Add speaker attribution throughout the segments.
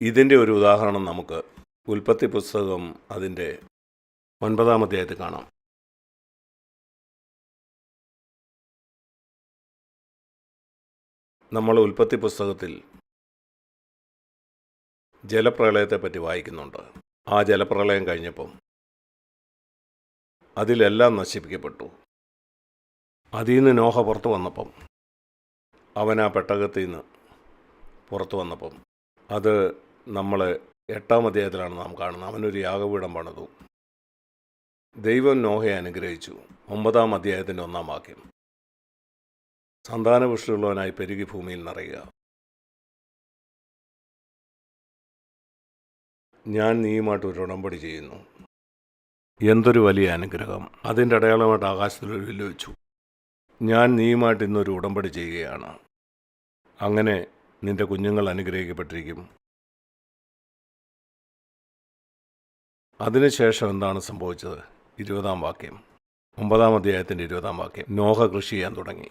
Speaker 1: ഇതിന്റെ ഒരു ഉദാഹരണം നമുക്ക് ഉൽപ്പത്തി പുസ്തകം അതിന്റെ ഒൻപതാം അധ്യായത്തിൽ കാണാം. നമ്മൾ ഉൽപ്പത്തി പുസ്തകത്തിൽ ജലപ്രളയത്തെപ്പറ്റി വായിക്കുന്നുണ്ട്. ആ ജലപ്രളയം കഴിഞ്ഞപ്പം അതിലെല്ലാം നശിപ്പിക്കപ്പെട്ടു. അതിൽ നിന്ന് നോഹ പുറത്തു വന്നപ്പം അവൻ ആ പെട്ടകത്തിൽ നിന്ന് പുറത്തു വന്നപ്പം അത് നമ്മൾ എട്ടാം അധ്യായത്തിലാണ് നാം കാണുന്നത്. അവനൊരു യാഗപീഠം പണിതു. ദൈവം നോഹയെ അനുഗ്രഹിച്ചു. ഒമ്പതാം അധ്യായത്തിന്റെ ഒന്നാം വാക്യം. സന്താനപുഷ്ടിയുള്ളവനായി പെരുകി ഭൂമിയിൽ നിറയുക. ഞാൻ നീയുമായിട്ട് ഒരു ഉടമ്പടി ചെയ്യുന്നു. എന്തൊരു വലിയ അനുഗ്രഹം. അതിന്റെ അടയാളമായിട്ട് ആകാശത്തിൽ ഒരു വില്ല് വെച്ചു. ഞാൻ നീയുമായിട്ട് ഇന്നൊരു ഉടമ്പടി ചെയ്യുകയാണ്. അങ്ങനെ നിന്റെ കുഞ്ഞുങ്ങൾ അനുഗ്രഹിക്കപ്പെട്ടിരിക്കും. അതിനുശേഷം എന്താണ് സംഭവിച്ചത്? ഇരുപതാം വാക്യം. ഒമ്പതാം അധ്യായത്തിന്റെ ഇരുപതാം വാക്യം. നോഹ കൃഷി ചെയ്യാൻ തുടങ്ങി.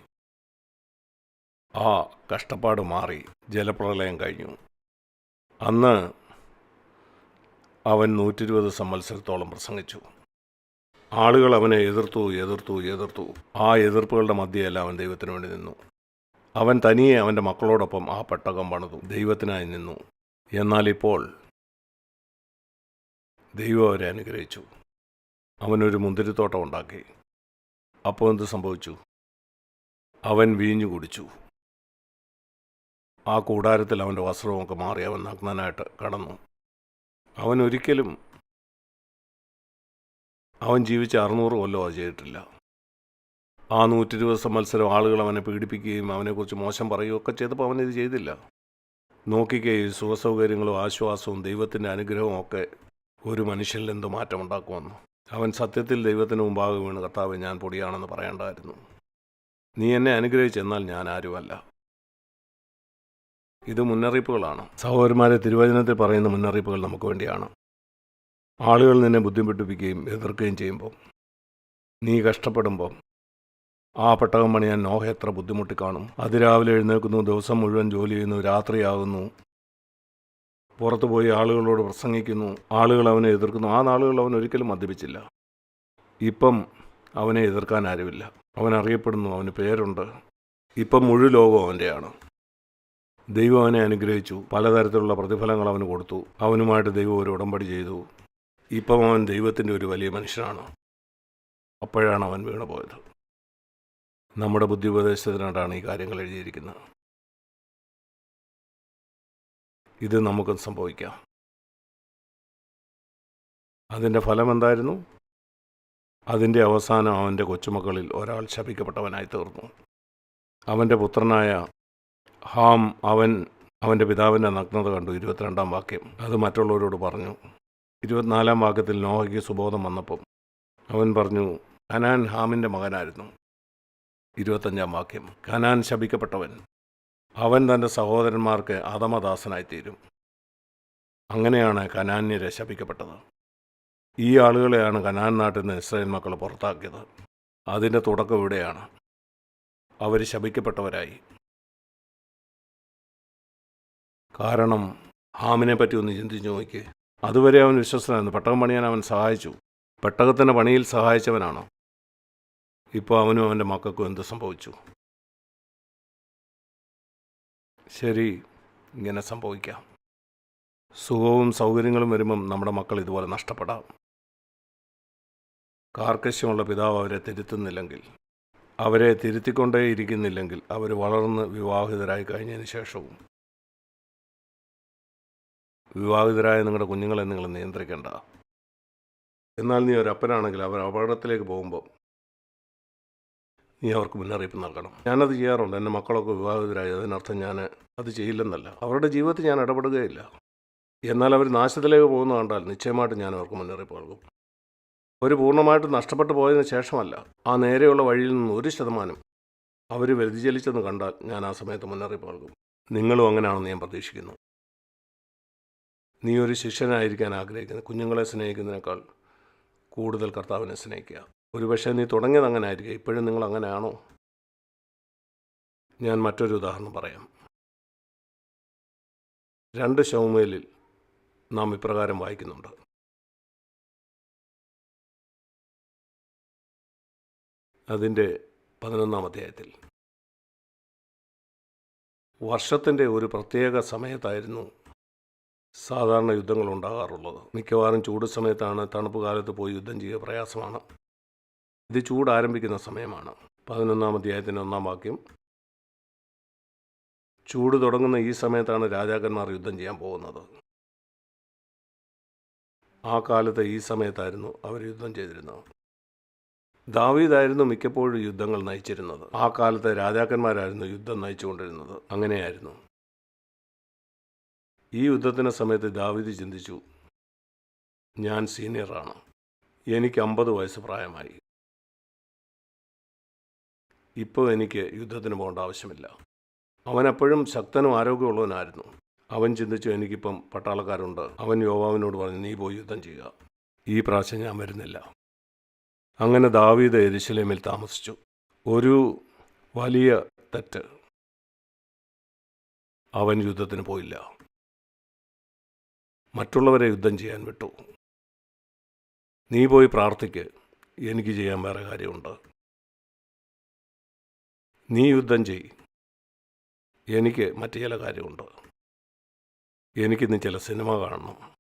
Speaker 1: ആ കഷ്ടപ്പാട് മാറി. ജലപ്രളയം കഴിഞ്ഞു. അന്ന് അവൻ നൂറ്റിരുപത് സംവത്സരത്തോളം പ്രസംഗിച്ചു. ആളുകൾ അവനെ എതിർത്തു എതിർത്തു എതിർത്തു. ആ എതിർപ്പുകളുടെ മധ്യയല്ല അവൻ ദൈവത്തിന് വേണ്ടി നിന്നു. അവൻ തനിയെ അവന്റെ മക്കളോടൊപ്പം ആ പെട്ടകം പണിതു. ദൈവത്തിനായി നിന്നു. എന്നാൽ ഇപ്പോൾ ദൈവം അവരെ അനുഗ്രഹിച്ചു. അവനൊരു മുന്തിരിത്തോട്ടം ഉണ്ടാക്കി. അപ്പോൾ എന്ത് സംഭവിച്ചു? അവൻ വീഞ്ഞു കുടിച്ചു. ആ കൂടാരത്തിൽ അവന്റെ വസ്ത്രമൊക്കെ മാറി അവൻ നഗ്നനായിട്ട് കടന്നു. അവൻ ഒരിക്കലും അവൻ ജീവിച്ച അറുന്നൂറ് കൊല്ലം അത് ചെയ്തിട്ടില്ല. ആ നൂറ്റി ഇരുപത് സംവത്സരം ആളുകൾ അവനെ പീഡിപ്പിക്കുകയും അവനെക്കുറിച്ച് മോശം പറയുകയും ഒക്കെ ചെയ്തപ്പോൾ അവനിത് ചെയ്തില്ല. നോക്കിക്കേ സുഖസൗകര്യങ്ങളും ആശ്വാസവും ദൈവത്തിന്റെ അനുഗ്രഹവും ഒക്കെ ഒരു മനുഷ്യനിൽ എന്ത് മാറ്റമുണ്ടാക്കുമെന്ന് അവൻ സത്യത്തിൽ ദൈവത്തിന് മുമ്പാകെ വീണ് കർത്താവ് ഞാൻ പൊടിയാണെന്ന് പറയേണ്ടായിരുന്നു. നീ എന്നെ അനുഗ്രഹിച്ചെന്നാൽ ഞാൻ ആരുമല്ല. ഇത് മുന്നറിയിപ്പുകളാണ്. സഹോദരന്മാരെ തിരുവചനത്തിൽ പറയുന്ന മുന്നറിയിപ്പുകൾ നമുക്ക് വേണ്ടിയാണ്. ആളുകൾ നിന്നെ ബുദ്ധിമുട്ടിപ്പിക്കുകയും എതിർക്കുകയും ചെയ്യുമ്പോൾ നീ കഷ്ടപ്പെടുമ്പോൾ ആ പെട്ടകം പണിയാൻ നോഹ എത്ര ബുദ്ധിമുട്ടി കാണും അതിരാവിലെ എഴുന്നേൽക്കുന്നു ദിവസം മുഴുവൻ ജോലി ചെയ്യുന്നു രാത്രിയാകുന്നു പുറത്തു പോയി ആളുകളോട് പ്രസംഗിക്കുന്നു ആളുകൾ അവനെ എതിർക്കുന്നു. ആ നാളുകൾ അവൻ ഒരിക്കലും മദ്യപിച്ചില്ല. ഇപ്പം അവനെ എതിർക്കാൻ ആരുമില്ല. അവൻ അറിയപ്പെടുന്നു അവന് പേരുണ്ട്. ഇപ്പം മുഴു ലോകം അവന്റെയാണ് ദൈവം അവനെ അനുഗ്രഹിച്ചു. പലതരത്തിലുള്ള പ്രതിഫലങ്ങൾ അവന് കൊടുത്തു. അവനുമായിട്ട് ദൈവം ഒരു ഉടമ്പടി ചെയ്തു. ഇപ്പം അവൻ ദൈവത്തിന്റെ ഒരു വലിയ മനുഷ്യനാണ്. അപ്പോഴാണ് അവൻ വീണുപോയത്. നമ്മുടെ ബുദ്ധി ഉപദേശത്തിനായിട്ടാണ് ഈ കാര്യങ്ങൾ എഴുതിയിരിക്കുന്നത്. ഇത് നമുക്കും സംഭവിക്കാം. അതിന്റെ ഫലം എന്തായിരുന്നു അതിന്റെ അവസാനം അവന്റെ കൊച്ചുമക്കളിൽ ഒരാൾ ശപിക്കപ്പെട്ടവനായി തീർന്നു. അവന്റെ പുത്രനായ ഹാം അവൻ അവന്റെ പിതാവിന്റെ നഗ്നത കണ്ടു. ഇരുപത്തിരണ്ടാം വാക്യം. അത് മറ്റുള്ളവരോട് പറഞ്ഞു. ഇരുപത്തിനാലാം വാക്യത്തിൽ നോഹയ്ക്ക് സുബോധം വന്നപ്പം അവൻ പറഞ്ഞു കനാൻ ഹാമിന്റെ മകനായിരുന്നു. ഇരുപത്തഞ്ചാം വാക്യം. കനാൻ ശപിക്കപ്പെട്ടവൻ അവൻ തന്റെ സഹോദരന്മാർക്ക് അധമദാസനായിത്തീരും അങ്ങനെയാണ് കനാന്യരെ ശപിക്കപ്പെട്ടത്. ഈ ആളുകളെയാണ് കനാൻ നാട്ടിൽ നിന്ന് ഇസ്രായേൽ മക്കൾ പുറത്താക്കിയത്. അതിന്റെ തുടക്കം ഇവിടെയാണ്. അവർ ശപിക്കപ്പെട്ടവരായി. കാരണം ഹാമിനെ പറ്റി ഒന്ന് ചിന്തിച്ചു നോക്കി അതുവരെ അവൻ വിശ്വസനായിരുന്നു പെട്ടകം പണിയാൻ അവൻ സഹായിച്ചു. പെട്ടകത്തിന്റെ പണിയിൽ സഹായിച്ചവനാണ്. ഇപ്പോൾ അവനും അവന്റെ മക്കൾക്കും എന്ത് സംഭവിച്ചു? ശരി ഇങ്ങനെ സംഭവിക്കാം. സുഖവും സൗകര്യങ്ങളും വരുമ്പം നമ്മുടെ മക്കൾ ഇതുപോലെ നഷ്ടപ്പെടാം. കാർക്കശ്യമുള്ള പിതാവ് അവരെ തിരുത്തുന്നില്ലെങ്കിൽ അവരെ തിരുത്തിക്കൊണ്ടേ ഇരിക്കുന്നില്ലെങ്കിൽ അവർ വളർന്ന് വിവാഹിതരായി കഴിഞ്ഞതിന് ശേഷവും. വിവാഹിതരായ നിങ്ങളുടെ കുഞ്ഞുങ്ങളെ നിങ്ങൾ നിയന്ത്രിക്കേണ്ട. എന്നാൽ നീ ഒരു അപ്പനാണെങ്കിൽ അവർ അപകടത്തിലേക്ക് പോകുമ്പോൾ നീ അവർക്ക് മുന്നറിയിപ്പ് നൽകണം. ഞാനത് ചെയ്യാറുണ്ട്. എന്റെ മക്കളൊക്കെ വിവാഹിതരായി. അതിനർത്ഥം ഞാൻ അത് ചെയ്യില്ലെന്നല്ല. അവരുടെ ജീവിതത്തിൽ ഞാൻ ഇടപെടുകയില്ല. എന്നാൽ അവർ നാശത്തിലേക്ക് പോകുന്ന കണ്ടാൽ നിശ്ചയമായിട്ടും ഞാൻ അവർക്ക് മുന്നറിയിപ്പ് നൽകും. ഒരു പൂർണമായിട്ട് നഷ്ടപ്പെട്ടു പോയതിന് ശേഷമല്ല ആ നേരെയുള്ള വഴിയിൽ നിന്ന് ഒരു ശതമാനം അവർ വ്യതിചലിച്ചെന്ന് കണ്ടാൽ ഞാൻ ആ സമയത്ത് മുന്നറിയിപ്പ് നൽകും. നിങ്ങളും അങ്ങനെയാണെന്ന് ഞാൻ പ്രതീക്ഷിക്കുന്നു. നീ ഒരു ശിഷ്യനായിരിക്കാൻ ആഗ്രഹിക്കുന്നത് കുഞ്ഞുങ്ങളെ സ്നേഹിക്കുന്നതിനേക്കാൾ കൂടുതൽ കർത്താവിനെ സ്നേഹിക്കുക. ഒരുപക്ഷെ നീ തുടങ്ങിയത് അങ്ങനെ ആയിരിക്കും ഇപ്പോഴും നിങ്ങൾ അങ്ങനെയാണോ ഞാൻ മറ്റൊരു ഉദാഹരണം പറയാം. രണ്ട് ശൗമേലിൽ നാം ഇപ്രകാരം വായിക്കുന്നുണ്ട്. അതിന്റെ പതിനൊന്നാം അധ്യായത്തിൽ. വർഷത്തിന്റെ ഒരു പ്രത്യേക സമയത്തായിരുന്നു സാധാരണ യുദ്ധങ്ങൾ ഉണ്ടാകാറുള്ളത്. മിക്കവാറും ചൂട് സമയത്താണ് തണുപ്പ് കാലത്ത് പോയി യുദ്ധം ചെയ്യുക പ്രയാസമാണ്. ഇത് ചൂട് ആരംഭിക്കുന്ന സമയമാണ്. പതിനൊന്നാം അധ്യായത്തിന്റെ ഒന്നാം വാക്യം. ചൂട് തുടങ്ങുന്ന ഈ സമയത്താണ് രാജാക്കന്മാർ യുദ്ധം ചെയ്യാൻ പോകുന്നത്. ആ കാലത്തെ ഈ സമയത്തായിരുന്നു അവർ യുദ്ധം ചെയ്തിരുന്നത്. ദാവീദായിരുന്നു മിക്കപ്പോഴും യുദ്ധങ്ങൾ നയിച്ചിരുന്നത്. ആ കാലത്തെ രാജാക്കന്മാരായിരുന്നു യുദ്ധം നയിച്ചുകൊണ്ടിരുന്നത്. അങ്ങനെയായിരുന്നു. ഈ യുദ്ധത്തിന്റെ സമയത്ത് ദാവീദ് ചിന്തിച്ചു ഞാൻ സീനിയറാണ്. എനിക്ക് അമ്പത് വയസ്സ് പ്രായമായി. ഇപ്പോൾ എനിക്ക് യുദ്ധത്തിന് പോകേണ്ട ആവശ്യമില്ല. അവൻ എപ്പോഴും ശക്തനും ആരോഗ്യമുള്ളവനായിരുന്നു. അവൻ ചിന്തിച്ചു എനിക്കിപ്പം പട്ടാളക്കാരുണ്ട്. അവൻ യോവാവിനോട് പറഞ്ഞു നീ പോയി യുദ്ധം ചെയ്യുക. ഈ പ്രാവശ്യം ഞാൻ വരുന്നില്ല. അങ്ങനെ ദാവീദ് എരിശിലേമിൽ താമസിച്ചു. ഒരു വലിയ തെറ്റ്. അവൻ യുദ്ധത്തിന് പോയില്ല. മറ്റുള്ളവരെ യുദ്ധം ചെയ്യാൻ വിട്ടു. നീ പോയി പ്രാർത്ഥിക്ക്. എനിക്ക് ചെയ്യാൻ വേറെ കാര്യമുണ്ട്. നീ യുദ്ധം ചെയ് എനിക്ക് മറ്റു ചില കാര്യമുണ്ട്. എനിക്കിന്ന് ചില സിനിമ കാണണം.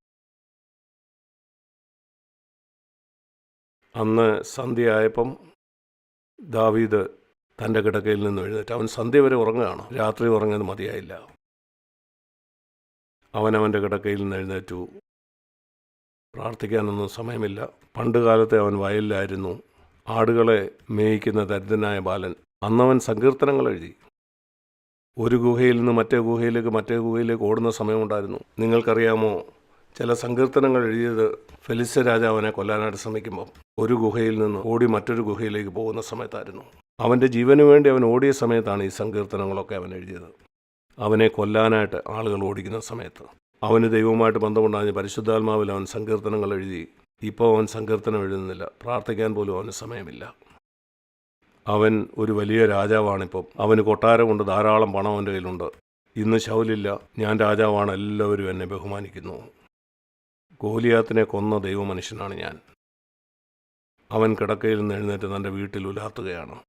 Speaker 1: അന്ന് സന്ധ്യയായപ്പം ദാവീദ് തന്റെ കിടക്കയിൽ നിന്ന് എഴുന്നേറ്റ്. അവൻ സന്ധ്യ വരെ ഉറങ്ങുകയാണ്. രാത്രി ഉറങ്ങിയത് മതിയായില്ല. അവനവന്റെ കിടക്കയിൽ നിന്ന് എഴുന്നേറ്റു. പ്രാർത്ഥിക്കാനൊന്നും സമയമില്ല. പണ്ട് കാലത്തെ അവൻ വയലിലായിരുന്നു. ആടുകളെ മേയിക്കുന്ന ദരിദ്രനായ ബാലൻ അന്നവൻ സങ്കീർത്തനങ്ങൾ എഴുതി. ഒരു ഗുഹയിൽ നിന്ന് മറ്റേ ഗുഹയിലേക്ക് മറ്റേ ഗുഹയിലേക്ക് ഓടുന്ന സമയമുണ്ടായിരുന്നു. നിങ്ങൾക്കറിയാമോ? ചില സങ്കീർത്തനങ്ങൾ എഴുതിയത് ഫെലിസ്യ രാജാവിനെ കൊല്ലാനായിട്ട് ശ്രമിക്കുമ്പോൾ ഒരു ഗുഹയിൽ നിന്ന് ഓടി മറ്റൊരു ഗുഹയിലേക്ക് പോകുന്ന സമയത്തായിരുന്നു. അവന്റെ ജീവന് വേണ്ടി അവൻ ഓടിയ സമയത്താണ് ഈ സങ്കീർത്തനങ്ങളൊക്കെ അവൻ എഴുതിയത്. അവനെ കൊല്ലാനായിട്ട് ആളുകൾ ഓടിക്കുന്ന സമയത്ത്. അവന് ദൈവവുമായിട്ട് ബന്ധമുണ്ടായ പരിശുദ്ധാത്മാവിൽ അവൻ സങ്കീർത്തനങ്ങൾ എഴുതി. ഇപ്പോൾ അവൻ സങ്കീർത്തനം എഴുതുന്നില്ല. പ്രാർത്ഥിക്കാൻ പോലും അവന് സമയമില്ല. അവൻ ഒരു വലിയ രാജാവാണിപ്പം. അവന് കൊട്ടാരമുണ്ട് ധാരാളം പണം അവന്റെ കയ്യിലുണ്ട്. ഇന്ന് ശൗലില്ല ഞാൻ രാജാവാണ് എല്ലാവരും എന്നെ ബഹുമാനിക്കുന്നു. ഗോലിയാത്തിനെ കൊന്ന ദൈവമനുഷ്യനാണ് ഞാൻ. അവൻ കിടക്കയിൽ നിന്ന് എഴുന്നേറ്റ് തന്റെ വീട്ടിൽ ഉലാത്തുകയാണ്.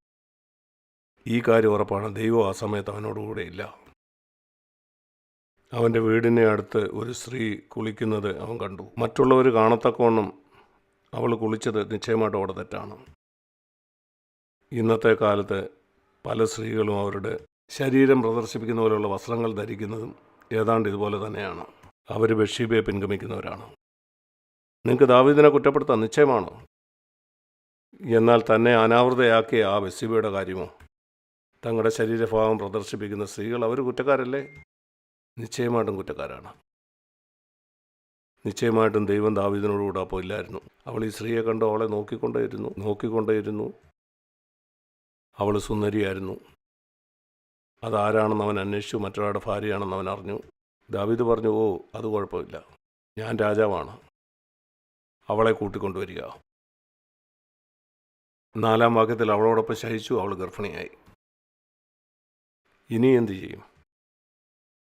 Speaker 1: ഈ കാര്യം ഉറപ്പാണ് ദൈവം ആ സമയത്ത് അവനോടുകൂടെ ഇല്ല അവന്റെ വീടിനെ അടുത്ത് ഒരു സ്ത്രീ കുളിക്കുന്നത് അവൻ കണ്ടു. മറ്റുള്ളവർ കാണത്തക്കവണ്ണം അവൾ കുളിച്ചത് നിശ്ചയമായിട്ട് അവിടെ തെറ്റാണ്. ഇന്നത്തെ കാലത്ത് പല സ്ത്രീകളും അവരുടെ ശരീരം പ്രദർശിപ്പിക്കുന്ന പോലെയുള്ള വസ്ത്രങ്ങൾ ധരിക്കുന്നതും ഏതാണ്ട് ഇതുപോലെ തന്നെയാണ്. അവർ ബഷീബയെ പിൻഗമിക്കുന്നവരാണ്. നിങ്ങൾക്ക് ദാവീദിനെ കുറ്റപ്പെടുത്താൻ നിശ്ചയമാണോ? എന്നാൽ തന്നെ അനാവൃതയാക്കിയ ആ ബഷീബയുടെ കാര്യമോ? തങ്ങളുടെ ശരീരഭാവം പ്രദർശിപ്പിക്കുന്ന സ്ത്രീകൾ അവർ കുറ്റക്കാരല്ലേ? നിശ്ചയമായിട്ടും കുറ്റക്കാരാണ്. നിശ്ചയമായിട്ടും ദൈവം ദാവീദിനോടുകൂടെ അപ്പോൾ ഇല്ലായിരുന്നു അവൾ ഈ സ്ത്രീയെ കണ്ട് അവളെ നോക്കിക്കൊണ്ടേയിരുന്നു. നോക്കിക്കൊണ്ടേയിരുന്നു. അവൾ സുന്ദരിയായിരുന്നു. അതാരാണെന്ന് അവൻ അന്വേഷിച്ചു മറ്റൊരാളുടെ ഭാര്യയാണെന്ന് അവൻ അറിഞ്ഞു. ദാവീദ് പറഞ്ഞു ഓ അത് കുഴപ്പമില്ല. ഞാൻ രാജാവാണ്. അവളെ കൂട്ടിക്കൊണ്ടുവരിക. നാലാം വാക്യത്തിൽ അവളോടൊപ്പം ശയിച്ചു അവൾ ഗർഭിണിയായി. ഇനി എന്തു ചെയ്യും?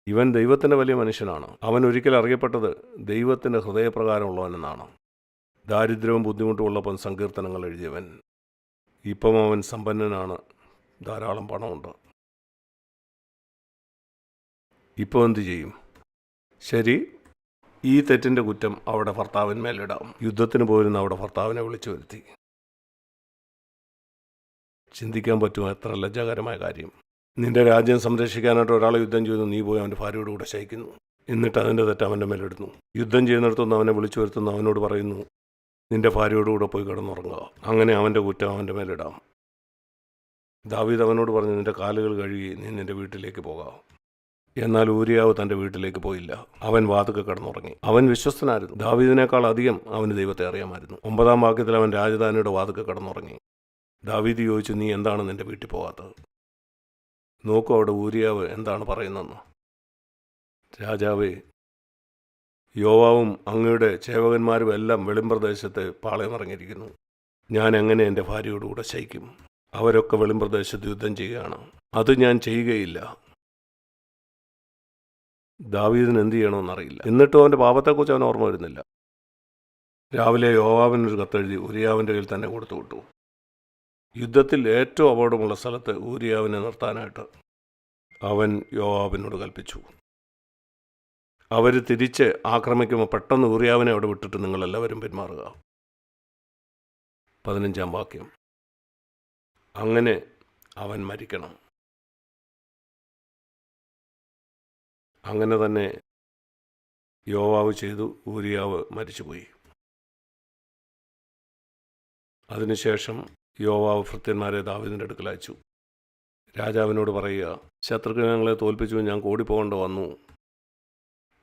Speaker 1: ഇവൻ ദൈവത്തിന്റെ വലിയ മനുഷ്യനാണ്. അവൻ ഒരിക്കൽ അറിയപ്പെട്ടത് ദൈവത്തിന്റെ ഹൃദയപ്രകാരമുള്ളവനെന്നാണ് ദാരിദ്ര്യവും ബുദ്ധിമുട്ടും ഉള്ളപ്പം സങ്കീർത്തനങ്ങൾ എഴുതിയവൻ. ഇപ്പം അവൻ സമ്പന്നനാണ്. ധാരാളം പണമുണ്ട്. ഇപ്പോൾ എന്തു ചെയ്യും? ശരി ഈ തെറ്റിന്റെ കുറ്റം അവിടെ ഭർത്താവിന്മേലിടാം യുദ്ധത്തിന് പോരുന്ന അവിടെ ഭർത്താവിനെ വിളിച്ചു വരുത്തി. ചിന്തിക്കാൻ പറ്റുമോ? എത്ര ലജ്ജാകരമായ കാര്യം. നിന്റെ രാജ്യം സംരക്ഷിക്കാനായിട്ട് ഒരാളെ യുദ്ധം ചെയ്തു നീ പോയി അവന്റെ ഭാര്യയോട് കൂടെ ശയിക്കുന്നു. എന്നിട്ട് അതിന്റെ തെറ്റ് അവന്റെ മേലെടുത്തു യുദ്ധം ചെയ്യുന്നിടത്തുനിന്ന് അവനെ വിളിച്ചു വരുത്തുന്നു. അവനോട് പറയുന്നു നിന്റെ ഭാര്യയോട് കൂടെ പോയി കിടന്നുറങ്ങുക. അങ്ങനെ അവന്റെ കുറ്റം അവന്റെ മേലിടാം. ദാവീദ് അവനോട് പറഞ്ഞു നിന്റെ കാലുകൾ കഴുകി നീ നിന്റെ വീട്ടിലേക്ക് പോകാം. എന്നാൽ ഊരിയാവ് തന്റെ വീട്ടിലേക്ക് പോയില്ല. അവൻ വാതുക്കെ കിടന്നുറങ്ങി. അവൻ വിശ്വസ്തനായിരുന്നു. ദാവീദിനേക്കാൾ അധികം അവന് ദൈവത്തെ അറിയാമായിരുന്നു. ഒമ്പതാം വാക്യത്തിൽ അവൻ രാജധാനിയുടെ വാതുക്കെ കിടന്നുറങ്ങി. ദാവീദ് ചോദിച്ചു നീ എന്താണ് നിന്റെ വീട്ടിൽ പോകാത്തത്? നോക്കൂ അവിടെ ഊരിയാവ് എന്താണ് പറയുന്നതെന്ന്. രാജാവേ യോവാവും അങ്ങയുടെ സേവകന്മാരും എല്ലാം വെളിമ്പ്രദേശത്ത് പാളയമിറങ്ങിയിരിക്കുന്നു. ഞാൻ എങ്ങനെ എന്റെ ഭാര്യയോടുകൂടെ ശയിക്കും? അവരൊക്കെ വെളിമ്പ്രദേശത്ത് യുദ്ധം ചെയ്യുകയാണ്? അത് ഞാൻ ചെയ്യുകയില്ല. ദാവീദിന് എന്ത് ചെയ്യണമെന്നറിയില്ല. എന്നിട്ടും അവന്റെ പാപത്തെക്കുറിച്ച് അവൻ ഓർമ്മ വരുന്നില്ല. രാവിലെ യോവാവിനൊരു കത്തെഴുതി ഉരിയാവിന്റെ കയ്യിൽ തന്നെ കൊടുത്തു വിട്ടു യുദ്ധത്തിൽ ഏറ്റവും അപകടമുള്ള സ്ഥലത്ത് ഊരിയാവിനെ നിർത്താനായിട്ട് അവൻ യോവാബിനോട് കൽപ്പിച്ചു. അവർ തിരിച്ച് ആക്രമിക്കുമ്പോൾ പെട്ടെന്ന് ഊറിയാവിനെ അവിടെ വിട്ടിട്ട് നിങ്ങളെല്ലാവരും പെരുമാറുക പതിനഞ്ചാം വാക്യം. അങ്ങനെ അവൻ മരിക്കണം. അങ്ങനെ തന്നെ യോവാവ് ചെയ്തു ഊരിയാവ് മരിച്ചുപോയി. അതിനുശേഷം യോവാവ് ഭൃത്യന്മാരെ ദാവിദിന്റെ അടുക്കൽ അയച്ചു. രാജാവിനോട് പറയുക ശത്രുക്കൾ ഞങ്ങളെ തോൽപ്പിച്ചു ഞാൻ കൂടിപ്പോകേണ്ട വന്നു.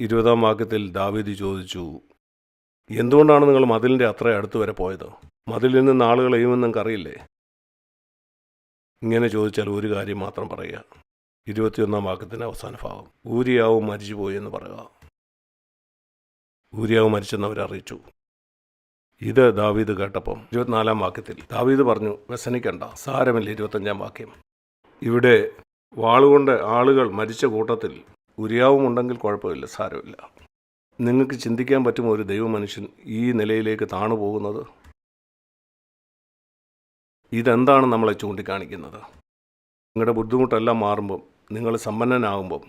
Speaker 1: ഇരുപതാം വാക്യത്തിൽ ദാവീദ് ചോദിച്ചു എന്തുകൊണ്ടാണ് നിങ്ങൾ മതിലിന്റെ അത്ര അടുത്ത് വരെ പോയത്? മതിലിൽ നിന്ന് ആളുകൾ എയ്യുമെന്ന് നിങ്ങൾക്ക് അറിയില്ലേ ഇങ്ങനെ ചോദിച്ചാൽ ഒരു കാര്യം മാത്രം പറയുക. ഇരുപത്തിയൊന്നാം വാക്യത്തിന്റെ അവസാന ഭാഗം ഊരിയാവും മരിച്ചുപോയി എന്ന് പറയുക. ഊരിയാവ് മരിച്ചെന്ന് അവരറിയിച്ചു ഇത് ദാവീദ് കേട്ടപ്പം ഇരുപത്തിനാലാം വാക്യത്തിൽ ദാവീദ് പറഞ്ഞു വ്യസനിക്കണ്ട സാരമില്ല ഇരുപത്തഞ്ചാം വാക്യം. ഇവിടെ വാളുകൊണ്ട് ആളുകൾ മരിച്ച കൂട്ടത്തിൽ ഉരിയാവും ഉണ്ടെങ്കിൽ കുഴപ്പമില്ല സാരമില്ല. നിങ്ങൾക്ക് ചിന്തിക്കാൻ പറ്റുമോ ഒരു ദൈവമനുഷ്യൻ ഈ നിലയിലേക്ക് താണു പോകുന്നത്? ഇതെന്താണ് നമ്മളെ ചൂണ്ടിക്കാണിക്കുന്നത്? നിങ്ങളുടെ ബുദ്ധിമുട്ടെല്ലാം മാറുമ്പം നിങ്ങൾ സമ്പന്നനാകുമ്പം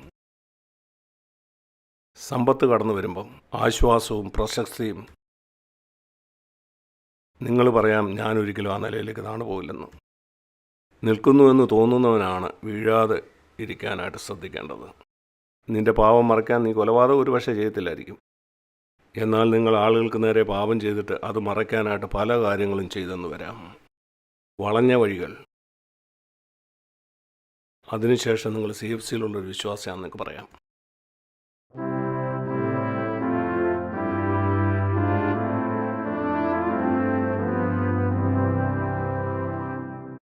Speaker 1: സമ്പത്ത് കടന്നു വരുമ്പം ആശ്വാസവും പ്രശസ്തിയും നിങ്ങൾ പറയാം ഞാൻ ഒരിക്കലും ആ നിലയിലേക്ക് താണു പോകില്ലെന്ന് നിൽക്കുന്നുവെന്ന് തോന്നുന്നവനാണ് വീഴാതെ ഇരിക്കാനായിട്ട് ശ്രദ്ധിക്കേണ്ടത്. നിന്റെ പാപം മറയ്ക്കാൻ നീ കൊലപാതകം ഒരു പക്ഷേ ചെയ്യത്തില്ലായിരിക്കും. എന്നാൽ നിങ്ങൾ ആളുകൾക്ക് നേരെ പാപം ചെയ്തിട്ട് അത് മറയ്ക്കാനായിട്ട് പല കാര്യങ്ങളും ചെയ്തെന്ന് വരാം. വളഞ്ഞ വഴികൾ. അതിനുശേഷം നിങ്ങൾ സി എഫ് സിയിലുള്ളൊരു വിശ്വാസമാണെന്നൊക്കെ പറയാം.